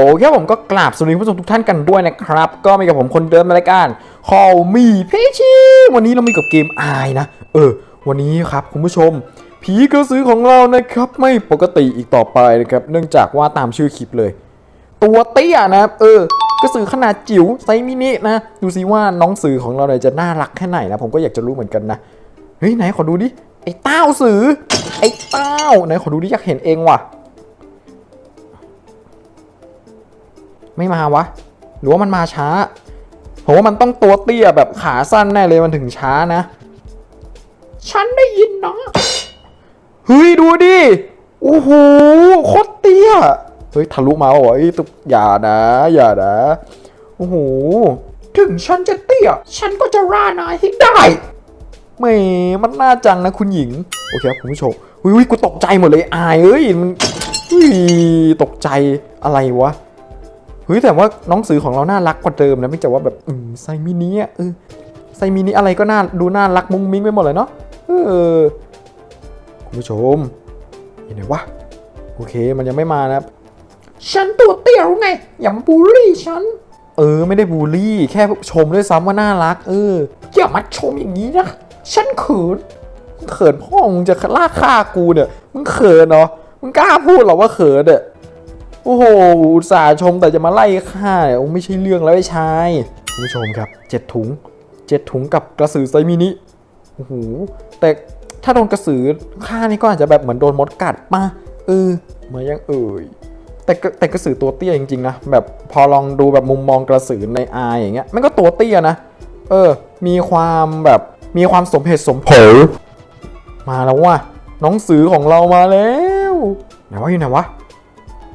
โอเคผมก็กราบสวัสดีผู้ชมทุกท่านกันด้วยนะครับ ก็มีกับผมคนเดิมในรายการ Call Me p a c h วันนี้เรามีกับเกมอายนะ เออ วันนี้ครับคุณผู้ชม ผีกระสือของเรานะครับ ไม่ปกติอีกต่อไปนะครับ เนื่องจากว่าตามชื่อคลิปเลย ตัวเตี้ยนะเออกระสือขนาดจิ๋วไซมินินะ ดูซิว่าน้องสือของเราเนี่ยจะน่ารักแค่ไหนนะ ผมก็อยากจะรู้เหมือนกันนะ เฮ้ยไหนขอดูดิ ไอ้เต้าสือ ไอ้เต้าไหนขอดูดิอยากเห็นเองว่ะ ไม่มาวะ หรือว่ามันมาช้า ผมว่ามันต้องตัวเตี้ยแบบขาสั้นแน่เลยมันถึงช้านะ ฉันได้ยินนะเฮ้ยดูดิโอ้โหโคตรเตี้ยเฮ้ยทะลุมาว่ะไอ้ยตุ๊กอย่านะอย่านะโอ้โหถึงฉันจะเตี้ย ฉันก็จะร่านายให้ได้แหม่มันน่าจังนะคุณหญิง โอเคครับคุณผู้ชมอุ้ยอุ้ยกูตกใจหมดเลยอายเอ้ยมันอุ้ยตกใจอะไรวะเฮ้ยแต่ว่าน้องสือของเราน่ารักกว่าเดิมนะไม่ใช่ว่าแบบอืมไซมินิอะเออไซมินิอะไรก็น่าดูน่ารักมุ้งมิ้งไปหมดเลยเนาะเออคุณผู้ชมยังไงวะโอเคมันยังไม่มานะครับฉันตัวเตี้ยรู้ไงอย่ามาบูลลี่ฉันเออไม่ได้บูลลี่ แค่ชมด้วยซ้ำว่าน่ารัก เอออย่ามาชมอย่างนี้นะฉันเขินเขินพ่อมึงจะล่าฆ่ากูเนี่ยมึงเขินเนาะมึงกล้าพูดหรอว่าเขินเนี่ย โอ้โหอุตส่าห์ชมแต่จะมาไล่ฆ่าเนี่ยโอ้ไม่ใช่เรื่องแล้วไอ้ชายคุณผู้ชมครับเจ็ดถุงเจ็ดถุงกับกระสือไซมินิโอ้โหแต่ถ้าโดนกระสือฆ่านี่ก็อาจจะแบบเหมือนโดนมดกัดป่ะเออมายังเอ่ยแต่กระแต่กระสือตัวเตี้ยจริงๆนะแบบพอลองดูแบบมุมมองกระสือในอายอย่างเงี้ยมันก็ตัวเตี้ยนะ เออ มีความแบบมีความสมเหตุสมผลมาแล้วว่ะน้องสือของเรามาแล้วไหนวะอยู่ไหนวะ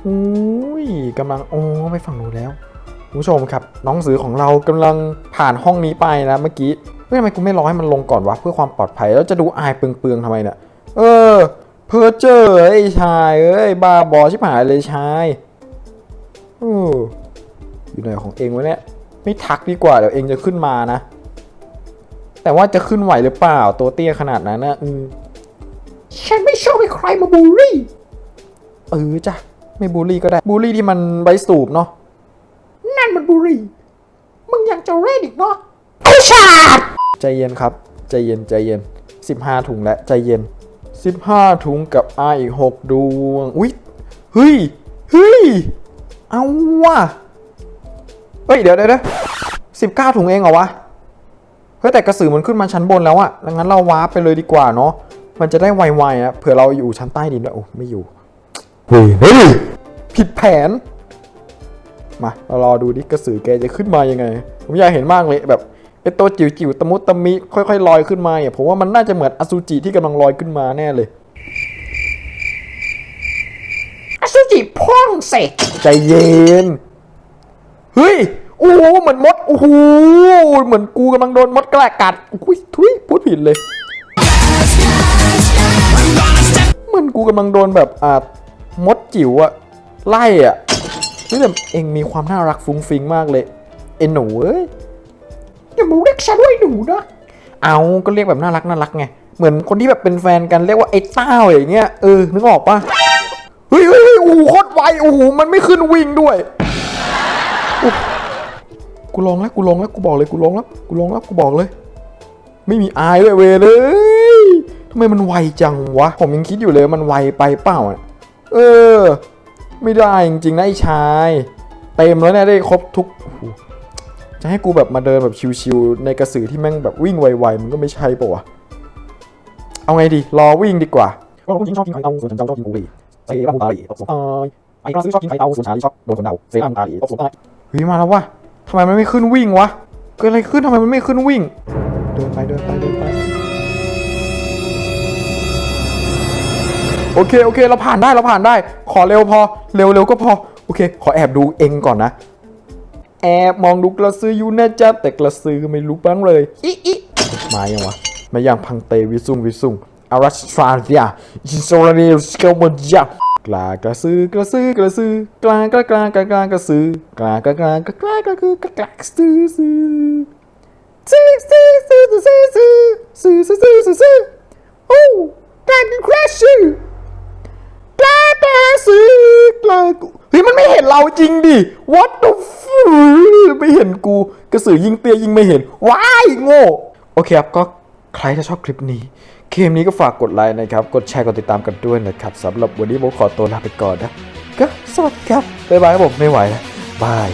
อุ้ยกำลังโอ้ไปฝั่งนู้นแล้วคุณผู้ชมครับ น้องสือของเรากำลังผ่านห้องนี้ไปนะเมื่อกี้เฮ้ยทำไมกูไม่รอให้มันลงก่อนวะเพื่อความปลอดภัยแล้วจะดูอายเปืองๆทำไมเนี่ยเออ เพอเจอไอ้ชายเอ้ยบ้าบอชิบหายเลยชายอออยู่ไหนของเองวะเนี่ยไม่ทักดีกว่าเดี๋ยวเองจะขึ้นมานะ แต่ว่าจะขึ้นไหวหรือเปล่าตัวเตี้ยขนาดนั้นนะอืมฉันไม่ชอบให้ใครมาบูลลี่ เออจ้ะ ไม่บูลลี่ก็ได้ บูลลี่ที่มันใบสูบเนาะ นั่นมันบูลลี่ มึงยังจะเล่นอีกเนาะไอ้ชาดใจเย็นครับ ใจเย็นใจเย็น 15 ถุงแล้วใจเย็น 15 ถุงกับอาอีก 6 ดวง อุ๊ย เฮ้ย เฮ้ย เอาว่ะ เฮ้ย เดี๋ยวเดี๋ยวเดี๋ยว19ถุงเองเหรอวะ เฮ้ยแต่กระสือมันขึ้นมาชั้นบนแล้วอะดังนั้นเราวาร์ปไปเลยดีกว่าเนาะ มันจะได้ไวๆอะเผื่อเราอยู่ชั้นใต้ดินด้วยโอ้ไม่อยู่ เฮ้ยเฮ้ยผิดแผน มาเรารอดูดิกระสือแกจะขึ้นมายังไง ผมอยากเห็นมากเลยแบบไอตัวจิ๋วๆตะมุตะมิค่อยๆลอยขึ้นมาเนี่ยผมว่ามันน่าจะเหมือนอสุจิที่กำลังลอยขึ้นมาแน่เลยอสุจิพ่องเสกใจเย็น เฮ้ยโอ้โหเหมือนมดโอ้โหเหมือนกูกำลังโดนมดแกล้กัดอุ้ยทุยพูดผิดเลย เหมือนกูกำลังโดนแบบอ่า มดจิ๋วอะไล่อะเฮ้ยแต่เองมีความน่ารักฟุ้งฟิงมากเลยเอ็นหนูเอ้ยอย่ามาเรียกฉันว่าไอ้หนูนะเอาก็เรียกแบบน่ารักน่ารักไงเหมือนคนที่แบบเป็นแฟนกันเรียกว่าไอ้เต้าอย่างเงี้ยเออนึกออกปะเฮ้ยเฮ้ยโอ้โหโคตรไวโอ้โหมันไม่ขึ้นวิ่งด้วยกูลองแล้วกูลองแล้วกูบอกเลยกูลองแล้วกูลองแล้วกูบอกเลย ไม่มีอายเลยเวเลยทำไมมันไวจังวะ ผมยังคิดอยู่เลยมันไวไปเปล่าอะ เออ ไม่ได้จริงๆนะไอ้ชาย เต็มแล้วเนี่ยได้ครบทุกโอ้โหจะให้กูแบบมาเดินแบบชิวๆในกระสือที่แม่งแบบวิ่งไวๆมันก็ไม่ใช่ปะวะ เอาไงดี รอวิ่งดีกว่าก็ผู้หญิงชอบกินไข่เต่าส่วนฉันชอบกินบุหรี่เซรั่มตาหลีตบสมตายไอ้กระซื้อชอบกินไข่เต่าส่วนฉันชอบโดนคนเดาเซรั่มตาหลีตบสมตายเฮ้ยมาแล้ววะทำไมมันไม่ขึ้นวิ่งวะ เกิดอะไรขึ้นทำไมมันไม่ขึ้นวิ่ง เดินไปเดินไปเดินไป โอเคโอเคเราผ่านได้เราผ่านได้ ขอเร็วพอเร็วเร็วก็พอโอเค ขอแอบดูเองก่อนนะ แอบมองดูกระสืออยู่นะจ๊ะแต่กระสือไม่รู้บ้างเลยอีอีมายังวะมายังพังเตวิซุงวิซุงอารัสทราเซียอินโซราเนลสเกลบนยักกลากระสือกระสือกระสือกลากระกลากระกลากระสือกลากระกลากระกลากระคือกระกลากระสือสือสือสือสือสือสือสือสือสือสือสือโอ้กลายเป็นคราชชื่อ กลาสือกลากูเฮ้ยมันไม่เห็นเราจริงดิ what the f ไม่เห็นกู กระสือยิงเตี้ยยิงไม่เห็น ว้ายโง่ โอเคครับ ก็ใครถ้าชอบคลิปนี้ เกมนี้ก็ฝากกดไลค์นะครับ กดแชร์ กดติดตามกันด้วยนะครับสำหรับวันนี้ผมขอตัวลาไปก่อนนะ ก็สวัสดีครับ บ๊ายบายครับผม ไม่ไหวแล้วบาย